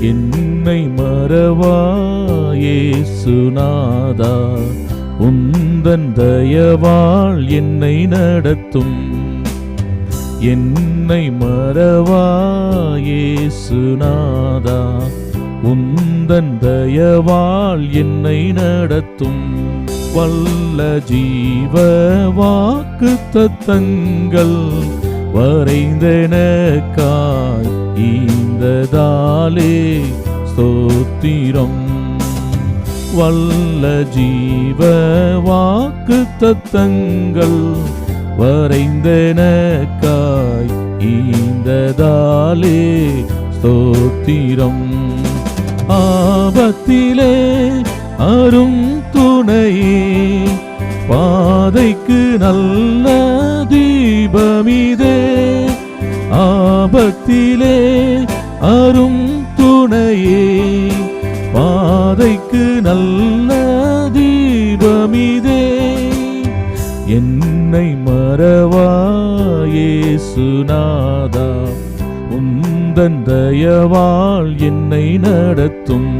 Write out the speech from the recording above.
என்னை மறவாயே சுனாதா உந்தன் தயவாள் என்னை நடத்தும். என்னை மறவாயே சுனாதா உந்தன் தயவாள் என்னை நடத்தும். வல்ல ஜீவ வாக்கு தத்தங்கள் வரைந்தனக்காய் வந்ததாலே ஸ்தோத்திரம். வல்ல ஜீவ வாக்கு தத்தங்கள் வரைந்தனக்காய் ஈந்ததாலே ஸ்தோத்திரம். ஆபத்திலே அரும் துணையே பாதைக்கு நல்ல தீபமிதே. ஆபத்திலே அரும் துணையே பாதைக்கு நல்ல தீபமிதே. என்னை மறவாயே சுனாதா உந்தன் தயவாள் என்னை நடத்தும்.